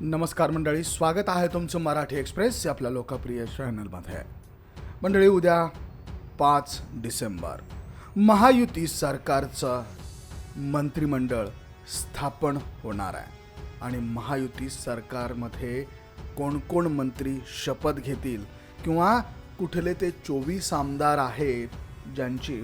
नमस्कार मंडळी स्वागत आहे तुमचं मराठी एक्सप्रेस आपल्या लोकप्रिय चॅनलमध्ये. मंडळी उद्या पाच डिसेंबर महायुती सरकारचं मंत्रिमंडळ स्थापन होणार आहे. आणि महायुती सरकारमध्ये कोण कोण मंत्री शपथ घेतील किंवा कुठले ते चोवीस आमदार आहेत ज्यांची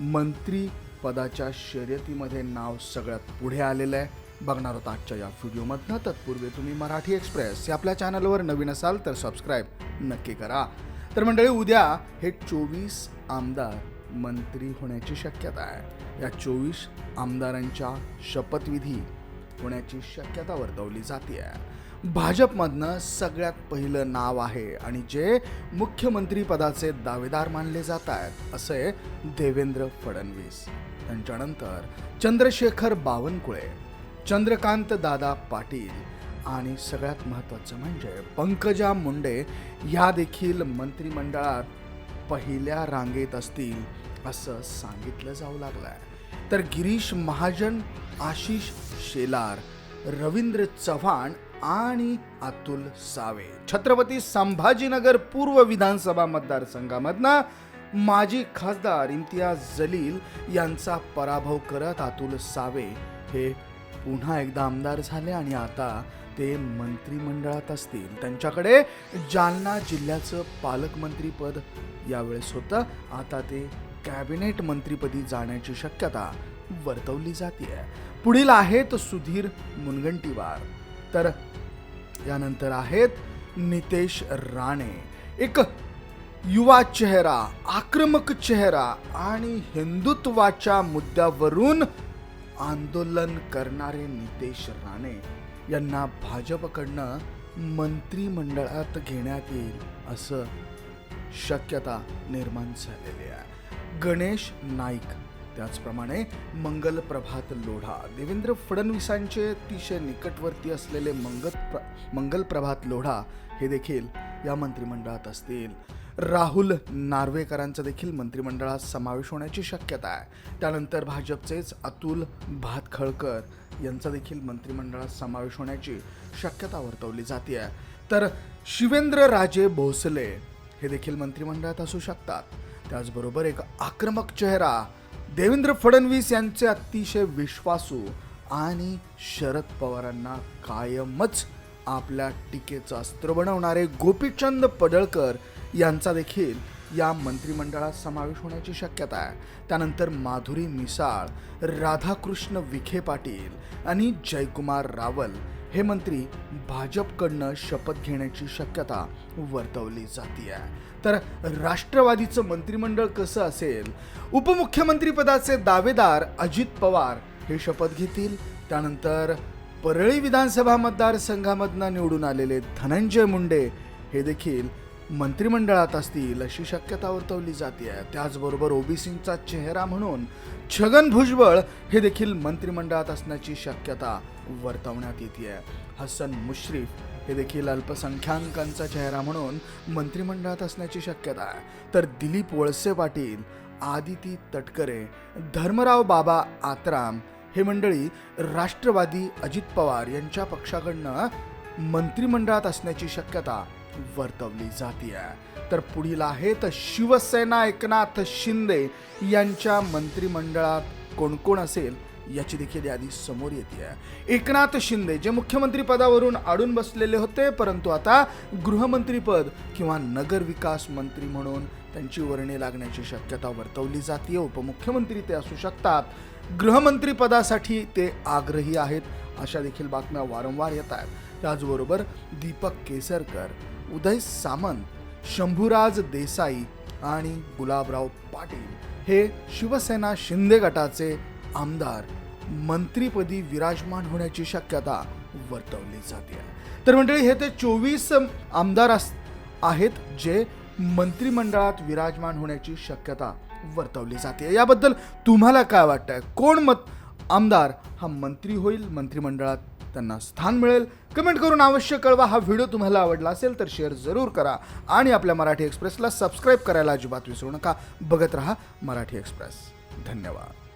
मंत्री पदाच्या शर्यतीमध्ये नाव सगळ्यात पुढे आलेलं आहे बघणार आहोत आजच्या या व्हिडिओमधनं. तत्पूर्वी तुम्ही मराठी एक्सप्रेस या आपल्या चॅनलवर नवीन असाल तर सबस्क्राईब नक्की करा. तर मंडळी उद्या हे चोवीस आमदार मंत्री होण्याची शक्यता आहे. या चोवीस आमदारांच्या शपथविधी होण्याची शक्यता वर्तवली जाते भाजपमधनं सगळ्यात पहिलं नाव आहे आणि जे मुख्यमंत्री पदाचे दावेदार मानले जात आहेत असे देवेंद्र फडणवीस. त्यांच्यानंतर चंद्रशेखर बावनकुळे चंद्रकांत दादा पाटील. आणि सगळ्यात महत्त्वाचं म्हणजे पंकजा मुंडे ह्या देखील मंत्रिमंडळात पहिल्या रांगेत असतील असं सांगितलं जाऊ लागलं आहे तर गिरीश महाजन आशिष शेलार रवींद्र चव्हाण आणि अतुल सावे. छत्रपती संभाजीनगर पूर्व विधानसभा मतदारसंघामधनं माजी खासदार इम्तियाज जलील यांचा पराभव करत अतुल सावे हे पुन्हा एकदा आमदार झाले आणि आता ते मंत्रिमंडळात असतील. त्यांच्याकडे जालना जिल्ह्याचं पालकमंत्रीपद यावेळेस होतं. आता ते कॅबिनेट मंत्रीपदी जाण्याची शक्यता वर्तवली जाते पुढील आहेत सुधीर मुनगंटीवार. तर यानंतर आहेत नितेश राणे. एक युवा चेहरा आक्रमक चेहरा आणि हिंदुत्वाच्या मुद्द्यावरून आंदोलन करणारे नितेश राणे यांना भाजपकडनं मंत्रिमंडळात घेण्यात येईल असं शक्यता निर्माण झालेली आहे. गणेश नाईक त्याचप्रमाणे मंगल प्रभात लोढा देवेंद्र फडणवीसांचे अतिशय निकटवर्ती असलेले मंगल प्र मंगल प्रभात लोढा हे देखील या मंत्रिमंडळात असतील. राहुल नार्वेकरांचा देखील मंत्रिमंडळात समावेश होण्याची शक्यता आहे. त्यानंतर भाजपचेच अतुल भातखळकर यांचा देखील मंत्रिमंडळात समावेश होण्याची शक्यता वर्तवली जाते आहे तर शिवेंद्र राजे भोसले हे देखील मंत्रिमंडळात असू शकतात. त्याचबरोबर एक आक्रमक चेहरा देवेंद्र फडणवीस यांचे अतिशय विश्वासू आणि शरद पवारांना कायमच आपल्या टीकेचं अस्त्र बनवणारे गोपीचंद पडळकर यांचा देखील या मंत्रिमंडळात समावेश होण्याची शक्यता आहे. त्यानंतर माधुरी मिसाळ राधाकृष्ण विखे पाटील आणि जयकुमार रावल हे मंत्री भाजपकडनं शपथ घेण्याची शक्यता वर्तवली जाते तर राष्ट्रवादीचं मंत्रिमंडळ कसं असेल? उपमुख्यमंत्रीपदाचे दावेदार अजित पवार हे शपथ घेतील. त्यानंतर परळी विधानसभा मतदारसंघामधनं निवडून आलेले धनंजय मुंडे हे देखील मंत्रिमंडळात असतील अशी शक्यता वर्तवली जाते त्याचबरोबर ओबीसींचा चेहरा म्हणून छगन भुजबळ हे देखील मंत्रिमंडळात असण्याची शक्यता वर्तवण्यात येते हसन मुश्रीफ हे देखील अल्पसंख्याकांचा चेहरा म्हणून मंत्रिमंडळात असण्याची शक्यता आहे. तर दिलीप वळसे पाटील आदिती तटकरे धर्मराव बाबा आत्राम हे मंडळी राष्ट्रवादी अजित पवार यांच्या पक्षाकडनं मंत्रिमंडळात असण्याची शक्यता वर्तवली जाते तर पुढील आहेत शिवसेना एकनाथ शिंदे यांच्या मंत्रिमंडळात कोण कोण असेल याची देखील यादी समोर येते एकनाथ शिंदे जे मुख्यमंत्री पदावरून आडून बसलेले होते परंतु आता गृहमंत्रीपद किंवा नगर विकास मंत्री म्हणून त्यांची वर्णी लागण्याची शक्यता वर्तवली जाते उपमुख्यमंत्री ते असू शकतात. गृहमंत्रीपदासाठी ते आग्रही आहेत. अशा देखील बातम्या वारंवार येत आहेत. त्याचबरोबर दीपक केसरकर उदय सामंत शंभूराज देसाई आणि गुलाबराव पाटील हे शिवसेना शिंदे गटाचे आमदार मंत्रीपदी विराजमान होण्याची शक्यता वर्तवली जाते. तर मंडळी हे ते चोवीस आमदार अस आहेत जे मंत्रिमंडळात विराजमान होण्याची शक्यता वर्तवली जाते. याबद्दल तुम्हाला काय वाटतं कोण मत आमदार हा मंत्री होईल? मंत्रिमंडळात त्यांना स्थान मिळेल? कमेंट करून अवश्य कळवा. हा व्हिडिओ तुम्हाला आवडला असेल तर शेअर जरूर करा. आणि आपल्या मराठी एक्सप्रेसला सबस्क्राईब करायला अजिबात विसरू नका. बघत रहा मराठी एक्सप्रेस. धन्यवाद.